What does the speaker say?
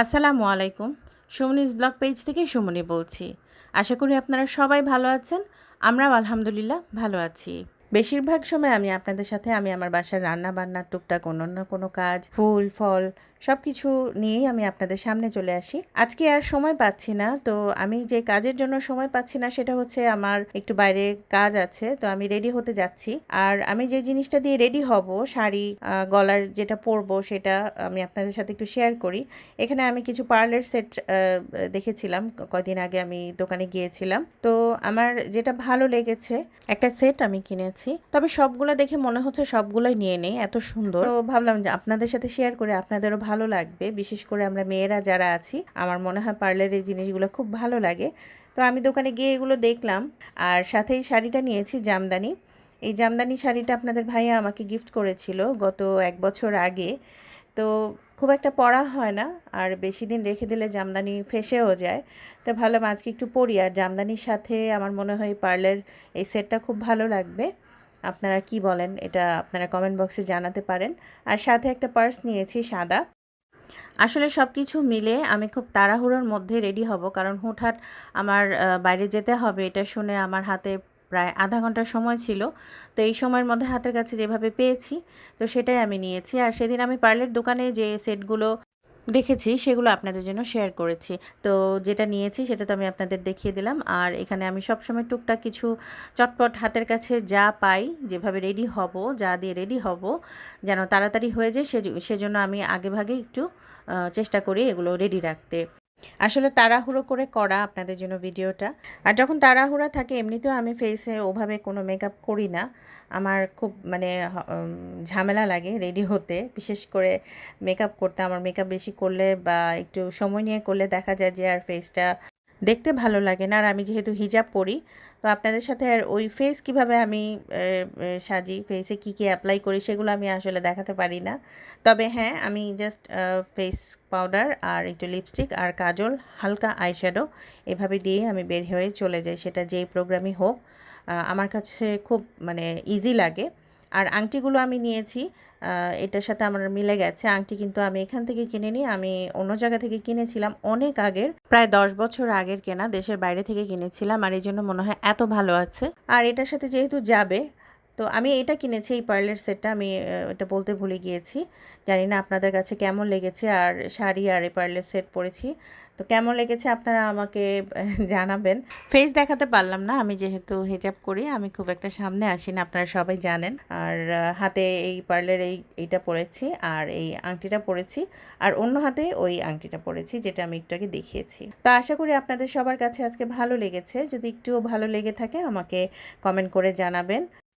আসসালামু আলাইকুম। সুমনিস blog page থেকে সুমনি বলছি। আশা করি আপনারা সবাই ভালো আছেন। আমরাও আলহামদুলিল্লাহ ভালো আছি। বেশিরভাগ সময় আমি আপনাদের সাথে, আমি আমার বাসার রান্না বান্নার টুকটাক অন্য অন্য কোনো কাজ, ফুল, ফল সব কিছু নিয়েই আমি আপনাদের সামনে চলে আসি। আজকে আর সময় পাচ্ছি না, তো আমি যে কাজের জন্য সময় পাচ্ছি না, সেটা হচ্ছে আমার একটু বাইরে কাজ আছে, তো আমি রেডি হতে যাচ্ছি। আর আমি যে জিনিসটা দিয়ে রেডি হব, শাড়ি গলার যেটা পরবো, সেটা আমি আপনাদের সাথে একটু শেয়ার করি। এখানে আমি কিছু পার্লার সেট দেখেছিলাম, ক- কয়দিন আগে আমি দোকানে গিয়েছিলাম। তো আমার যেটা ভালো লেগেছে, একটা সেট আমি কিনেছি। তবে সবগুলো দেখে মনে হচ্ছে সবগুলোই নিয়ে নেই, এত সুন্দর। তো ভাবলাম যে আপনাদের সাথে শেয়ার করে আপনাদেরও ভালো লাগবে। বিশেষ করে আমরা মেয়েরা যারা আছি, আমার মনে হয় পার্লারের জিনিসগুলো খুব ভালো লাগে। তো আমি দোকানে গিয়ে এগুলো দেখলাম। আর সাথেই শাড়িটা নিয়েছি, জামদানি। এই জামদানি শাড়িটা আপনাদের ভাইয়া আমাকে গিফট করেছিল গত এক বছর আগে। তো খুব একটা পরা হয় না, আর বেশি দিন রেখে দিলে জামদানি ফেসেও যায়। তো ভাবলাম আজকে একটু পরি, আর জামদানির সাথে আমার মনে হয় পার্লের এই সেটটা খুব ভালো লাগবে। আপনারা কি বলেন? এটা আপনারা কমেন্ট বক্সে জানাতে পারেন। আর সাথে একটা পার্স নিয়েছি, সাদা। আসলে সব কিছু মিলে আমি খুব তাড়াহুড়োর মধ্যে রেডি হব, কারণ হুটহাট আমার বাইরে যেতে হবে, এটা শুনে আমার হাতে প্রায় আধা ঘণ্টার সময় ছিল। তো এই সময়ের মধ্যে হাতের কাছে যেভাবে পেয়েছি, তো সেটাই আমি নিয়েছি। আর সেদিন আমি পার্লের দোকানে যে সেটগুলো দেখেছি, সেগুলো আপনাদের জন্য শেয়ার করেছি। তো যেটা নিয়েছি, সেটা তো আমি আপনাদের দেখিয়ে দিলাম। আর এখানে আমি সবসময় টুকটাক কিছু চটপট হাতের কাছে যা পাই, যেভাবে রেডি হব, যা দিয়ে রেডি হব, যেন তাড়াতাড়ি হয়ে যায় সেজন্য আমি আগেভাগে একটু চেষ্টা করি এগুলো রেডি রাখতে। আসলে তাড়াহুড়ো করে করা আপনাদের জন্য ভিডিওটা। আর যখন তাড়াহুড়া থাকে, এমনিতেও আমি ফেসে ওভাবে কোনো মেকআপ করি না। আমার খুব মানে ঝামেলা লাগে রেডি হতে। বিশেষ করে মেকআপ করতে, আমার মেকআপ বেশি করলে বা একটু সময় নিয়ে করলে দেখা যায় যে আর ফেসটা দেখতে ভালো লাগে না। আর আমি যেহেতু হিজাব পরি, তো আপনাদের সাথে আর ওই ফেস কীভাবে আমি সাজি ফেসে কী কী অ্যাপ্লাই করি সেগুলো আমি আসলে দেখাতে পারি না। তবে হ্যাঁ আমি জাস্ট ফেস পাউডার আর একটু লিপস্টিক আর কাজল হালকা আইশ্যাডো এভাবে দিয়ে আমি বের হয়ে চলে যাই। সেটা যেই প্রোগ্রামই হোক আমার কাছে খুব মানে ইজি লাগে। আর আংটিগুলো আমি নিয়েছি এটার সাথে আমার মিলে গেছে। আংটি কিন্তু আমি এখান থেকে কিনে নিই আমি অন্য জায়গা থেকে কিনেছিলাম অনেক আগের, প্রায় দশ বছর আগের কেনা, দেশের বাইরে থেকে কিনেছিলাম। আর এই জন্য মনে হয় এত ভালো আছে। আর এটার সাথে যেহেতু যাবে তো আমি এটা কিনেছি, এই পার্লের সেটটা। আমি এটা বলতে ভুলে গিয়েছি। জানি না আপনাদের কাছে কেমন লেগেছে আর শাড়ি আর এই পার্লের সেট পরেছি। তো কেমন লেগেছে আপনারা আমাকে জানাবেন। ফেস দেখাতে পারলাম না, আমি যেহেতু হেজাব করি, আমি খুব একটা সামনে আসি না আপনারা সবাই জানেন। আর হাতে এই পার্লের এই, এইটা পরেছি আর এই আংটিটা পরেছি। আর অন্য হাতে ওই আংটিটা পরেছি, যেটা আমি একটু আগে দেখিয়েছি। তো আশা করি আপনাদের সবার কাছে আজকে ভালো লেগেছে। যদি একটুও ভালো লেগে থাকে, আমাকে কমেন্ট করে জানাবেন।